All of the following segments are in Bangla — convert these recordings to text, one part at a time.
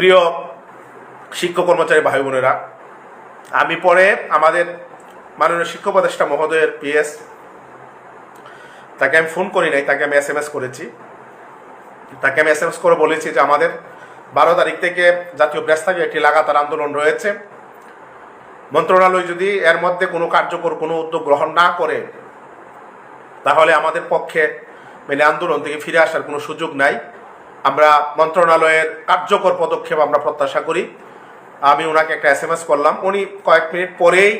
প্রিয় শিক্ষক কর্মচারী ভাই বোনেরা, আমি পরে আমাদের মাননীয় শিক্ষক উপদেষ্টা মহোদয়ের পিএস তাকে আমি ফোন করি নাই, তাকে আমি এস এম এস করেছি। তাকে আমি এস এম এস করে বলেছি যে আমাদের বারো তারিখ থেকে জাতীয় থাকে একটি লাগাতার আন্দোলন রয়েছে। মন্ত্রণালয় যদি এর মধ্যে কোনো কার্যকর কোনো উদ্যোগ গ্রহণ না করে, তাহলে আমাদের পক্ষে মানে আন্দোলন থেকে ফিরে আসার কোনো সুযোগ নাই। আমরা মন্ত্রণালয়ের কার্যকর পদক্ষেপ আমরা প্রত্যাশা করি। আমি ওনাকে একটা এস এম এস করলাম। উনি কয়েক মিনিট পরেই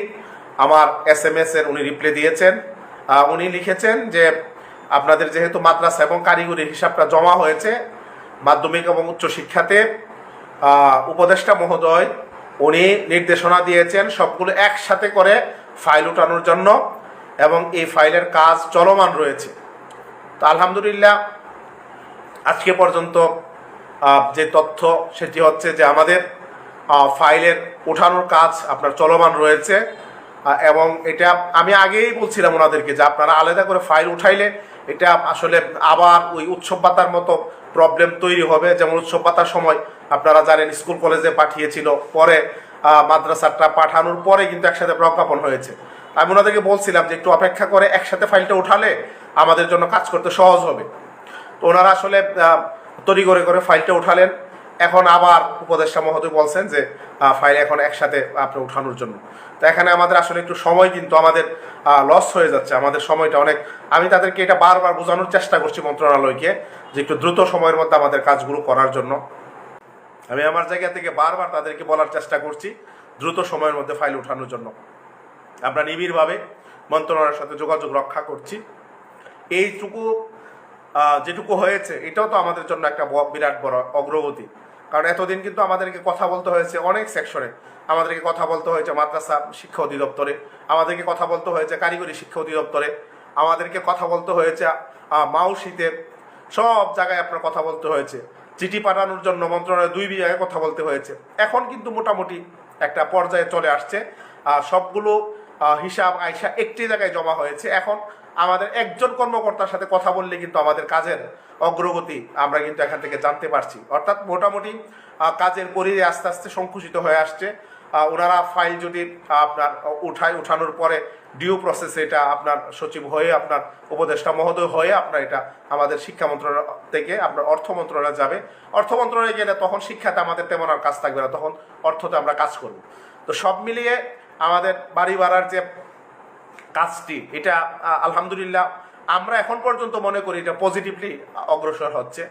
আমার এস এম এস এর উনি রিপ্লাই দিয়েছেন। উনি লিখেছেন যে, আপনাদের যেহেতু মাদ্রাসা এবং কারিগরি হিসাবটা জমা হয়েছে, মাধ্যমিক এবং উচ্চশিক্ষাতে উপদেষ্টা মহোদয়, উনি নির্দেশনা দিয়েছেন সবগুলো একসাথে করে ফাইল উঠানোর জন্য এবং এই ফাইলের কাজ চলমান রয়েছে। তো আলহামদুলিল্লাহ আজকে পর্যন্ত যে তথ্য সেটি হচ্ছে যে আমাদের ফাইলের ওঠানোর কাজ আপনার চলমান রয়েছে এবং এটা আমি আগেই বলছিলাম ওনাদেরকে যে আপনারা আলাদা করে ফাইল উঠাইলে এটা আসলে আবার ওই উৎসব পাতার মতো প্রবলেম তৈরি হবে। যেমন উৎসব পাতার সময় আপনারা জানেন স্কুল কলেজে পাঠিয়েছিল, পরে মাদ্রাসাটা পাঠানোর পরে কিন্তু একসাথে প্রজ্ঞাপন হয়েছে। আমি ওনাদেরকে বলছিলাম যে একটু অপেক্ষা করে একসাথে ফাইলটা উঠালে আমাদের জন্য কাজ করতে সহজ হবে। তো ওনারা আসলে তড়ি করে করে ফাইলটা উঠালেন। এখন আবার উপদেষ্টা মহোদয় বলছেন যে ফাইল এখন একসাথে আপনি উঠানোর জন্য। তো এখানে আমাদের আসলে একটু সময় কিন্তু আমাদের লস হয়ে যাচ্ছে। আমাদের সময়টা অনেক, আমি তাদেরকে এটা বারবার বোঝানোর চেষ্টা করছি মন্ত্রণালয়কে যে একটু দ্রুত সময়ের মধ্যে আমাদের কাজগুলো করার জন্য। আমি আমার জায়গা থেকে বারবার তাদেরকে বলার চেষ্টা করছি, দ্রুত সময়ের মধ্যে ফাইল উঠানোর জন্য। আমরা নিবিড়ভাবে মন্ত্রণালয়ের সাথে যোগাযোগ রক্ষা করছি। এইটুকু যেটুকু হয়েছে, এটাও তো আমাদের জন্য একটা বিরাট বড় অগ্রগতি। কারণ এতদিন কিন্তু আমাদেরকে কথা বলতে হয়েছে অনেক সেকশনে। আমাদেরকে কথা বলতে হয়েছে মাদ্রাসা শিক্ষা অধিদপ্তরে, আমাদেরকে কথা বলতে হয়েছে কারিগরি শিক্ষা অধিদপ্তরে, আমাদেরকে কথা বলতে হয়েছে মাউসিতে, সব জায়গায় আপনার কথা বলতে হয়েছে। চিঠি পাঠানোর জন্য মন্ত্রণালয়ে দুই জায়গায় কথা বলতে হয়েছে। এখন কিন্তু মোটামুটি একটা পর্যায়ে চলে আসছে সবগুলো হিসাব আইসা একটি জায়গায় জমা হয়েছে। এখন আমাদের একজন কর্মকর্তার সাথে কথা বললে কিন্তু আমাদের কাজের অগ্রগতি আমরা কিন্তু এখান থেকে জানতে পারছি। অর্থাৎ মোটামুটি কাজের পরিধি আস্তে আস্তে সংকুচিত হয়ে আসছে। ওনারা ফাইল যদি আপনার উঠায়, উঠানোর পরে ডিউ প্রসেস এটা আপনার সচিব হয়ে, আপনার উপদেষ্টা মহোদয় হয়ে আপনার এটা আমাদের শিক্ষা মন্ত্রণালয় থেকে আপনার অর্থ মন্ত্রণালয় যাবে। অর্থ মন্ত্রণালয়ে গেলে তখন শিক্ষাতে আমাদের তেমন আর কাজ থাকবে না, তখন অর্থতে আমরা কাজ করব। তো সব মিলিয়ে আমাদের বাড়ি ভাড়ার যে কাজটি এটা আলহামদুলিল্লাহ আমরা এখন পর্যন্ত মনে করি এটা পজিটিভলি অগ্রসর হচ্ছে।